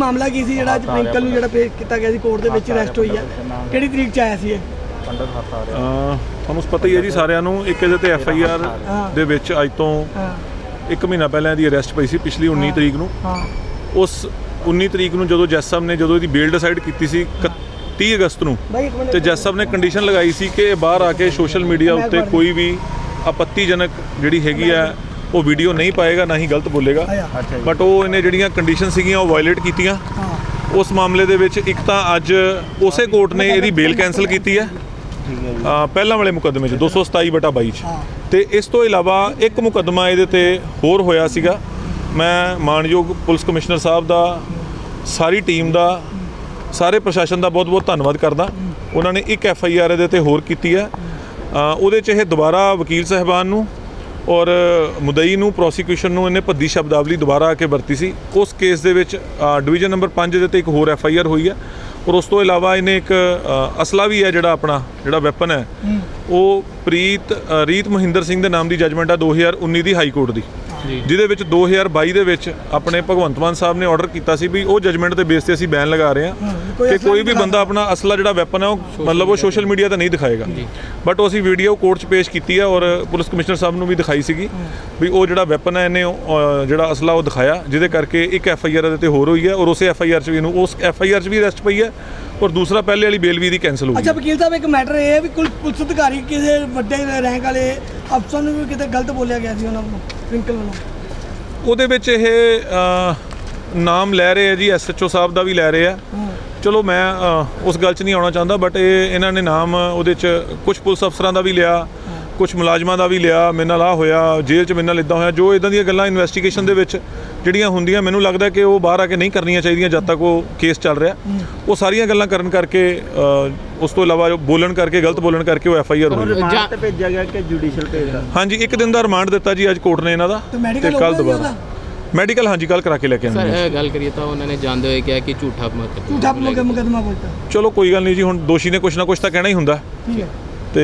ਮਾਮਲਾ ਕੀ ਸੀ ਜਿਹੜਾ ਅੱਜ ਪ੍ਰਿੰਕਲ ਨੂੰ ਜਿਹੜਾ ਪੇਸ਼ ਕੀਤਾ ਗਿਆ ਸੀ ਕੋਰਟ ਦੇ ਵਿੱਚ ਅਰੈਸਟ ਹੋਈ ਹੈ ਕਿਹੜੀ ਤਰੀਕ ਚ ਆਇਆ ਸੀ ਇਹ? ਤੁਹਾਨੂੰ ਪਤਾ ਹੀ ਹੈ ਜੀ ਸਾਰਿਆਂ ਨੂੰ ਇੱਕ ਇਹਦੇ ਤੇ ਐਫ ਆਈ ਆਰ ਦੇ ਵਿੱਚ ਅੱਜ ਤੋਂ ਹਾਂ। ਇੱਕ ਮਹੀਨਾ ਪਹਿਲਾਂ ਇਹਦੀ ਅਰੈਸਟ ਪਈ ਸੀ ਪਿਛਲੀ 19 ਤਰੀਕ ਨੂੰ। ਹਾਂ। ਉਸ 19 ਤਰੀਕ ਨੂੰ ਜਦੋਂ ਜੱਜ ਸਾਹਿਬ ਨੇ ਜਦੋਂ ਇਹਦੀ ਬੇਲ ਡਿਸਾਈਡ ਕੀਤੀ ਸੀ 31 ਅਗਸਤ ਨੂੰ ਤੇ ਜੱਜ ਸਾਹਿਬ ਨੇ ਕੰਡੀਸ਼ਨ ਲਗਾਈ ਸੀ ਕਿ ਬਾਹਰ ਆ ਕੇ ਸੋਸ਼ਲ ਮੀਡੀਆ ਉੱਤੇ ਕੋਈ ਵੀ ਆਪੱਤੀਜਨਕ ਜਿਹੜੀ ਹੈਗੀ ਆ ਉਹ ਵੀਡੀਓ ਨਹੀਂ ਪਾਏਗਾ ਨਾ ਹੀ ਗਲਤ ਬੋਲੇਗਾ। ਬਟ ਉਹ ਇਹਨੇ ਜਿਹੜੀਆਂ ਕੰਡੀਸ਼ਨ ਸੀਗੀਆਂ ਉਹ ਵਾਇਲੇਟ ਕੀਤੀਆਂ। ਉਸ ਮਾਮਲੇ ਦੇ ਵਿੱਚ ਇੱਕ ਤਾਂ ਅੱਜ ਉਸੇ ਕੋਰਟ ਨੇ ਇਹਦੀ ਬੇਲ ਕੈਨਸਲ ਕੀਤੀ ਹੈ। ਪਹਿਲਾਂ ਵਾਲੇ ਮੁਕੱਦਮੇ 'ਚ 227 ਬਟਾ 22 'ਚ। ਤੇ ਇਸ ਤੋਂ ਇਲਾਵਾ ਇੱਕ ਮੁਕੱਦਮਾ ਇਹਦੇ ਤੇ ਹੋਰ ਹੋਇਆ ਸੀਗਾ। ਮੈਂ ਮਾਨਯੋਗ ਪੁਲਿਸ ਕਮਿਸ਼ਨਰ ਸਾਹਿਬ ਦਾ ਸਾਰੀ ਟੀਮ ਦਾ ਸਾਰੇ ਪ੍ਰਸ਼ਾਸਨ ਦਾ ਬਹੁਤ-ਬਹੁਤ ਧੰਨਵਾਦ ਕਰਦਾ। ਉਹਨਾਂ ਨੇ ਇੱਕ ਐਫ ਆਈ ਆਰ ਇਹਦੇ ਤੇ ਹੋਰ ਕੀਤੀ ਹੈ। ਉਹਦੇ 'ਚ ਇਹ ਦੁਬਾਰਾ ਵਕੀਲ ਸਾਹਿਬਾਨ ਨੂੰ ਔਰ ਮੁਦਈ ਨੂੰ ਪ੍ਰੋਸੀਕਿਊਸ਼ਨ ਨੂੰ ਇਹਨੇ ਭੱਦੀ ਸ਼ਬਦਾਵਲੀ ਦੁਬਾਰਾ ਆ ਕੇ ਵਰਤੀ ਸੀ। ਉਸ ਕੇਸ ਦੇ ਵਿੱਚ ਡਿਵੀਜ਼ਨ ਨੰਬਰ 5 ਦੇ ਤੇ ਇੱਕ ਹੋਰ ਐਫ ਆਈ ਆਰ ਹੋਈ ਹੈ ਔਰ ਉਸ ਤੋਂ ਇਲਾਵਾ ਇਹਨੇ ਇੱਕ ਅਸਲਾ ਵੀ ਹੈ ਜਿਹੜਾ ਆਪਣਾ ਜਿਹੜਾ ਵੈਪਨ ਹੈ। ਉਹ ਪ੍ਰੀਤ ਰੀਤ ਮਹਿੰਦਰ ਸਿੰਘ ਦੇ ਨਾਮ ਦੀ ਜੱਜਮੈਂਟ ਆ 2019 ਦੀ ਹਾਈ ਕੋਰਟ ਦੀ। ਜਿਹਦੇ ਵਿੱਚ 2022 ਦੇ ਵਿੱਚ ਆਪਣੇ ਭਗਵੰਤ ਮਾਨ ਸਾਹਿਬ ਨੇ ਆਰਡਰ ਕੀਤਾ ਸੀ ਵੀ ਉਹ ਜੱਜਮੈਂਟ ਦੇ ਬੇਸ ਤੇ ਅਸੀਂ ਬੈਨ ਲਗਾ ਰਹੇ ਹਾਂ ਕਿ ਕੋਈ ਵੀ ਬੰਦਾ ਆਪਣਾ ਅਸਲਾ ਜਿਹੜਾ ਵੈਪਨ ਹੈ ਉਹ ਮਤਲਬ ਉਹ ਸੋਸ਼ਲ ਮੀਡੀਆ ਤੇ ਨਹੀਂ ਦਿਖਾਏਗਾ। ਬਟ ਉਹ ਅਸੀਂ ਵੀਡੀਓ ਕੋਰਟ 'ਚ ਪੇਸ਼ ਕੀਤੀ ਹੈ ਔਰ ਪੁਲਿਸ ਕਮਿਸ਼ਨਰ ਸਾਹਿਬ ਨੂੰ ਵੀ ਦਿਖਾਈ ਸੀਗੀ ਵੀ ਉਹ ਜਿਹੜਾ ਵੈਪਨ ਹੈ ਇਹਨੇ ਜਿਹੜਾ ਅਸਲਾ ਉਹ ਦਿਖਾਇਆ ਜਿਹਦੇ ਕਰਕੇ ਇੱਕ ਐਫ ਆਈ ਆਰ ਇਹਦੇ ਤੇ ਹੋਰ ਹੋਈ ਹੈ ਔਰ ਉਸੇ ਐਫ ਆਈ ਆਰ 'ਚ ਵੀ ਇਹਨੂੰ ਉਸ ਐਫ ਆਈ ਆਰ 'ਚ ਵੀ ਅਰੈਸਟ ਪਈ ਹੈ ਔਰ ਦੂਸਰਾ ਪਹਿਲੇ ਵਾਲੀ ਬੇਲ ਵੀ ਇਹਦੀ ਕੈਨਸਲ ਹੋ ਗਈ। ਅੱਛਾ ਵਕੀਲ ਸਾਹਿਬ ਇੱਕ ਮੈਟਰ ਇਹ ਹੈ ਵੀ ਕੁਲ ਪੁਲਿਸ ਅਧਿਕਾਰੀ ਕਿਸੇ ਵੱਡੇ ਰੈਂਕ ਵਾਲੇ ਅਫਸਰ ਨੂੰ ਵੀ ਕਿਤੇ ਗਲਤ ਬੋਲਿਆ ਗਿਆ ਸੀ ਉਹਨਾਂ ਵੱਲੋਂ ਪ੍ਰਿੰਕਲ ਵੱਲੋਂ? ਉਹਦੇ ਵਿੱਚ ਇਹ ਅ, ਨਾਮ ਲੈ ਰਹੇ ਆ ਜੀ ਐਸਐਚਓ ਸਾਹਿਬ ਦਾ ਵੀ ਲੈ ਰਹੇ ਆ। ਚਲੋ ਮੈਂ ਅ, ਉਸ ਗੱਲ 'ਚ ਨਹੀਂ ਆਉਣਾ ਚਾਹੁੰਦਾ ਬਟ ਇਹ ਇਹਨਾਂ ਨੇ ਨਾਮ ਉਹਦੇ 'ਚ ਕੁਝ ਪੁਲਿਸ ਅਫਸਰਾਂ ਦਾ ਵੀ ਲਿਆ ਕੁਝ ਮੁਲਾਜ਼ਮਾਂ ਦਾ ਵੀ ਲਿਆ ਮੇਰੇ ਨਾਲ ਆ ਹੋਇਆ ਜੇਲ੍ਹ 'ਚ ਮੇਰੇ ਨਾਲ ਇਦਾਂ ਹੋਇਆ ਜੋ ਇਦਾਂ ਦੀਆਂ ਗੱਲਾਂ ਇਨਵੈਸਟੀਗੇਸ਼ਨ ਦੇ ਵਿੱਚ ਜਿਹੜੀਆਂ ਹੁੰਦੀਆਂ ਮੈਨੂੰ ਲੱਗਦਾ ਕਿ ਉਹ ਬਾਹਰ ਆ ਕੇ ਨਹੀਂ ਕਰਨੀਆਂ ਚਾਹੀਦੀਆਂ ਜਦ ਤੱਕ ਉਹ ਕੇਸ ਚੱਲ ਰਿਹਾ। ਉਹ ਸਾਰੀਆਂ ਗੱਲਾਂ ਕਰਨ ਕਰਕੇ ਉਸ ਤੋਂ ਇਲਾਵਾ ਜੋ ਬੋਲਣ ਕਰਕੇ ਗਲਤ ਬੋਲਣ ਕਰਕੇ ਉਹ ਐਫ ਆਈ ਆਰ ਹੋਈ। ਰਿਮਾਂਡ ਤੇ ਭੇਜਿਆ ਗਿਆ ਕਿ ਜੁਡੀਸ਼ੀਅਲ ਭੇਜਦਾ ਹਾਂਜੀ ਇੱਕ ਦਿਨ ਦਾ ਰਿਮਾਂਡ ਦਿੱਤਾ ਜੀ ਅੱਜ ਕੋਰਟ ਨੇ ਇਹਨਾਂ ਦਾ ਤੇ ਜੀ ਦੁਬਾਰਾ। ਮੈਡੀਕਲ ਹਾਂਜੀ ਕੱਲ ਕਰਾ ਕੇ ਲੈ ਕੇ ਸਰ ਆਉਂਦੇ ਇਹ ਗੱਲ ਕਰੀਏ ਤਾਂ ਉਹਨਾਂ ਨੇ ਜਾਂਦੇ ਹੋਏ ਕਿਹਾ ਕਿ ਝੂਠਾ ਮਤ ਝੂਠਾ ਮੁਕ- ਮੁਕੱਦਮਾ ਬੋਲਤਾ। ਚਲੋ ਕੋਈ ਗੱਲ ਨਹੀਂ ਜੀ ਹੁਣ ਦੋਸ਼ੀ ਨੇ ਕੁਛ ਨਾ ਕੁਛ ਤਾਂ ਕਹਿਣਾ ਹੀ ਹੁੰਦਾ। ਠੀਕ ਹੈ। ਤੇ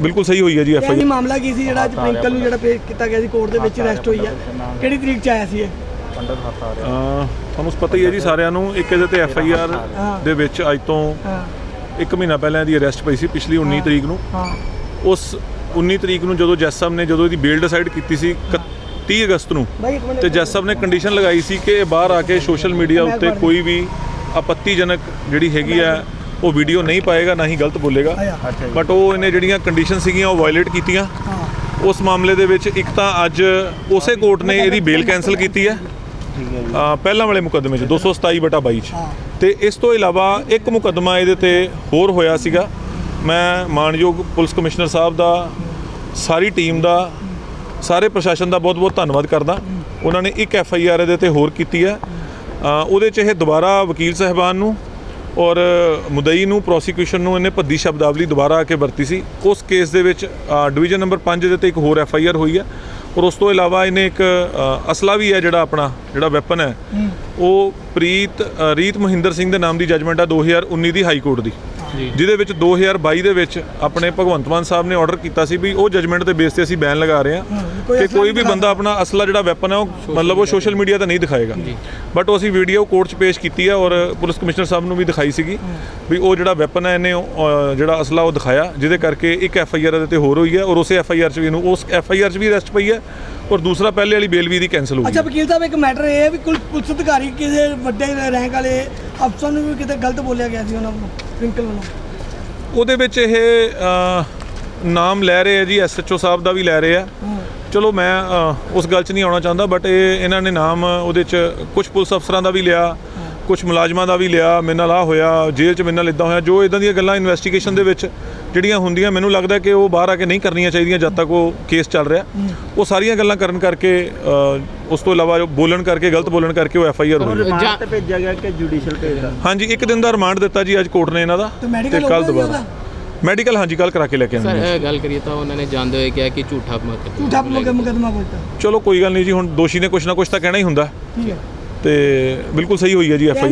ਬਿਲਕੁਲ ਸਹੀ ਹੋਈ ਹੈ ਜੀ ਐਫ ਆਈ ਜੀ ਮਾਮਲਾ ਕੀ ਸੀ ਜਿਹੜਾ ਅੱਜ ਪ੍ਰਿੰਕਲ ਨੂੰ ਜਿਹੜਾ ਪੇਸ਼ ਕੀਤਾ ਗਿਆ ਸੀ ਕੋਰਟ ਦੇ ਵਿੱਚ ਅਰੈਸਟ ਹੋਈ ਹੈ ਕਿਹੜੀ ਤਰੀਕ ਚ ਆਇਆ ਸੀ ਇਹ? ਤੁਹਾਨੂੰ ਪਤਾ ਹੀ ਹੈ ਜੀ ਸਾਰਿਆਂ ਨੂੰ ਇੱਕ ਇਹਦੇ ਤੇ ਐਫ ਆਈ ਆਰ। ਦੇ ਵਿੱਚ ਅੱਜ ਤੋਂ ਇੱਕ ਮਹੀਨਾ ਪਹਿਲਾਂ ਇਹਦੀ ਅਰੈਸਟ ਪਈ ਸੀ ਪਿਛਲੀ 19 ਤਰੀਕ ਨੂੰ। ਹਾਂ। ਉਸ 19 ਤਰੀਕ ਨੂੰ ਜਦੋਂ ਜੱਜ ਸਾਹਿਬ ਨੇ ਜਦੋਂ ਇਹਦੀ ਬੇਲ ਡਿਸਾਈਡ ਕੀਤੀ ਸੀ 31 ਅਗਸਤ ਨੂੰ ਬਾਈ ਇੱਕ ਮਿੰਟ ਤੇ ਜੱਜ ਸਾਹਿਬ ਨੇ ਕੰਡੀਸ਼ਨ ਲਗਾਈ ਸੀ ਕਿ ਇਹ ਬਾਹਰ ਆ ਕੇ ਸੋਸ਼ਲ ਮੀਡੀਆ ਉੱਤੇ ਕੋਈ ਵੀ ਆਪੱਤੀਜਨਕ ਜਿਹੜੀ ਹੈਗੀ ਆ ਉਹ ਵੀਡੀਓ ਨਹੀਂ ਪਾਏਗਾ ਨਾ ਹੀ ਗਲਤ ਬੋਲੇਗਾ। ਬਟ ਉਹ ਇਹਨੇ ਜਿਹੜੀਆਂ ਕੰਡੀਸ਼ਨ ਸੀਗੀਆਂ ਉਹ ਵਾਇਲੇਟ ਕੀਤੀਆਂ। ਉਸ ਮਾਮਲੇ ਦੇ ਵਿੱਚ ਇੱਕ ਤਾਂ ਅੱਜ ਉਸੇ ਕੋਰਟ ਨੇ ਇਹਦੀ ਬੇਲ ਕੈਨਸਲ ਕੀਤੀ ਹੈ। ਪਹਿਲਾਂ ਵਾਲੇ ਮੁਕੱਦਮੇ 'ਚ 227 ਬਟਾ 22 'ਚ। ਤੇ ਇਸ ਤੋਂ ਇਲਾਵਾ ਇੱਕ ਮੁਕੱਦਮਾ ਇਹਦੇ ਤੇ ਹੋਰ ਹੋਇਆ ਸੀਗਾ। ਮੈਂ ਮਾਨਯੋਗ ਪੁਲਿਸ ਕਮਿਸ਼ਨਰ ਸਾਹਿਬ ਦਾ ਸਾਰੀ ਟੀਮ ਦਾ ਸਾਰੇ ਪ੍ਰਸ਼ਾਸਨ ਦਾ ਬਹੁਤ-ਬਹੁਤ ਧੰਨਵਾਦ ਕਰਦਾ। ਉਹਨਾਂ ਨੇ ਇੱਕ ਐਫ ਆਈ ਆਰ ਇਹਦੇ ਤੇ ਹੋਰ ਕੀਤੀ ਹੈ। ਉਹਦੇ 'ਚ ਇਹ ਦੁਬਾਰਾ ਵਕੀਲ ਸਾਹਿਬਾਨ ਨੂੰ ਔਰ ਮੁਦਈ ਨੂੰ ਪ੍ਰੋਸੀਕਿਊਸ਼ਨ ਨੂੰ ਇਹਨੇ ਭੱਦੀ ਸ਼ਬਦਾਵਲੀ ਦੁਬਾਰਾ ਆ ਕੇ ਵਰਤੀ ਸੀ। ਉਸ ਕੇਸ ਦੇ ਵਿੱਚ ਡਿਵੀਜ਼ਨ ਨੰਬਰ 5 ਦੇ ਤੇ ਇੱਕ ਹੋਰ ਐਫ ਆਈ ਆਰ ਹੋਈ ਹੈ। ਔਰ ਉਸ ਤੋਂ ਇਲਾਵਾ ਇਹਨੇ ਇੱਕ ਅਸਲਾ ਵੀ ਹੈ ਜਿਹੜਾ ਆਪਣਾ ਜਿਹੜਾ ਵੈਪਨ ਹੈ। ਉਹ ਪ੍ਰੀਤ ਰੀਤ ਮਹਿੰਦਰ ਸਿੰਘ ਦੇ ਨਾਮ ਦੀ ਜੱਜਮੈਂਟ ਆ 2019 ਦੀ ਹਾਈ ਕੋਰਟ ਦੀ। ਜਿਹਦੇ ਵਿੱਚ 2022 ਦੇ ਵਿੱਚ ਆਪਣੇ ਭਗਵੰਤ ਮਾਨ ਸਾਹਿਬ ਨੇ ਆਰਡਰ ਕੀਤਾ ਸੀ ਵੀ ਉਹ ਜੱਜਮੈਂਟ ਦੇ ਬੇਸ ਤੇ ਅਸੀਂ ਬੈਨ ਲਗਾ ਰਹੇ ਹਾਂ ਕਿ ਕੋਈ ਵੀ ਬੰਦਾ ਆਪਣਾ ਅਸਲਾ ਜਿਹੜਾ ਵੈਪਨ ਹੈ ਉਹ ਮਤਲਬ ਉਹ ਸੋਸ਼ਲ ਮੀਡੀਆ ਤੇ। ਨਹੀਂ ਦਿਖਾਏਗਾ। ਬਟ ਉਹ ਅਸੀਂ ਵੀਡੀਓ ਕੋਰਟ 'ਚ ਪੇਸ਼ ਕੀਤੀ ਹੈ ਔਰ ਪੁਲਿਸ ਕਮਿਸ਼ਨਰ ਸਾਹਿਬ ਨੂੰ ਵੀ ਦਿਖਾਈ ਸੀਗੀ ਵੀ ਉਹ ਜਿਹੜਾ ਵੈਪਨ ਹੈ ਇਹਨੇ ਜਿਹੜਾ ਅਸਲਾ ਉਹ ਦਿਖਾਇਆ ਜਿਹਦੇ ਕਰਕੇ ਇੱਕ ਐਫ ਆਈ ਆਰ ਇਹਦੇ ਤੇ ਹੋਰ ਹੋਈ ਹੈ ਔਰ ਉਸੇ ਐਫ ਆਈ ਆਰ 'ਚ ਵੀ ਇਹਨੂੰ ਉਸ ਐਫ ਆਈ ਆਰ 'ਚ ਵੀ ਅਰੈਸਟ ਪਈ ਹੈ। ਔਰ ਦੂਸਰਾ ਪਹਿਲੇ ਵਾਲੀ ਬੇਲ ਵੀ ਇਹਦੀ ਕੈਨਸਲ ਹੋ ਗਈ। ਅੱਛਾ ਵਕੀਲ ਸਾਹਿਬ ਇੱਕ ਮੈਟਰ ਇਹ ਹੈ ਵੀ ਕੁਲ ਪੁਲਿਸ ਅਧਿਕਾਰੀ ਕਿਸੇ ਵੱਡੇ ਰੈਂਕ ਵਾਲੇ ਅਫਸਰ ਨੂੰ ਵੀ ਕਿਤੇ ਗਲਤ ਬੋਲਿਆ ਗਿਆ ਸੀ ਉਹਨਾਂ ਵੱਲੋਂ ਪ੍ਰਿੰਕਲ ਵੱਲੋਂ? ਉਹਦੇ ਵਿੱਚ ਇਹ ਨਾਮ ਲੈ ਰਹੇ ਆ ਜੀ ਐਸਐਚਓ ਸਾਹਿਬ ਦਾ ਵੀ ਲੈ ਰਹੇ ਆ। ਚਲੋ ਮੈਂ ਉਸ ਗੱਲ 'ਚ ਨਹੀਂ ਆਉਣਾ ਚਾਹੁੰਦਾ ਬਟ ਇਹ ਇਹਨਾਂ ਨੇ ਨਾਮ ਉਹਦੇ 'ਚ ਕੁਝ ਪੁਲਿਸ ਅਫਸਰਾਂ ਦਾ ਵੀ ਲਿਆ ਕੁਝ ਮੁਲਾਜ਼ਮਾਂ ਦਾ ਵੀ ਲਿਆ ਮੇਰੇ ਨਾਲ ਆ ਹੋਇਆ ਜੇਲ੍ਹ 'ਚ ਮੇਰੇ ਨਾਲ ਇਦਾਂ ਹੋਇਆ ਜੋ ਇਦਾਂ ਦੀਆਂ ਗੱਲਾਂ ਇਨਵੈਸਟੀਗੇਸ਼ਨ ਦੇ ਵਿੱਚ ਜਿਹੜੀਆਂ ਹੁੰਦੀਆਂ ਮੈਨੂੰ ਲੱਗਦਾ ਕਿ ਉਹ ਬਾਹਰ ਆ ਕੇ ਨਹੀਂ ਕਰਨੀਆਂ ਚਾਹੀਦੀਆਂ ਜਦ ਤੱਕ ਉਹ ਕੇਸ ਚੱਲ ਰਿਹਾ। ਉਹ ਸਾਰੀਆਂ ਗੱਲਾਂ ਕਰਨ ਕਰਕੇ ਉਸ ਤੋਂ ਇਲਾਵਾ ਜੋ ਬੋਲਣ ਕਰਕੇ ਗਲਤ ਬੋਲਣ ਕਰਕੇ ਉਹ ਐਫ ਆਈ ਆਰ ਹੋਈ। ਰਿਮਾਂਡ ਤੇ ਭੇਜਿਆ ਗਿਆ ਕਿ ਜੁਡੀਸ਼ੀਅਲ ਭੇਜਦਾ ਹਾਂਜੀ ਇੱਕ ਦਿਨ ਦਾ ਰਿਮਾਂਡ ਦਿੱਤਾ ਜੀ ਅੱਜ ਕੋਰਟ ਨੇ ਇਹਨਾਂ ਦਾ ਤੇ ਜੀ ਦੁਬਾਰਾ। ਮੈਡੀਕਲ ਹਾਂਜੀ ਕੱਲ ਕਰਾ ਕੇ ਲੈ ਕੇ ਸਰ ਆਉਂਦੇ ਇਹ ਗੱਲ ਕਰੀਏ ਤਾਂ ਉਹਨਾਂ ਨੇ ਜਾਂਦੇ ਹੋਏ ਕਿਹਾ ਕਿ ਝੂਠਾ ਮਤ ਝੂਠਾ ਮੁਕ- ਮੁਕੱਦਮਾ ਬੋਲਤਾ ਚਲੋ ਕੋਈ ਗੱਲ ਨਹੀਂ ਜੀ ਹੁਣ ਦੋਸ਼ੀ ਨੇ ਕੁਛ ਨਾ ਕੁਛ ਤਾਂ ਕਹਿਣਾ ਹੀ ਹੁੰਦਾ। ਠੀਕ ਹੈ। ਤੇ ਬਿਲਕੁਲ ਸਹੀ ਹੋਈ ਹੈ ਜੀ ਐਫ ਆਈ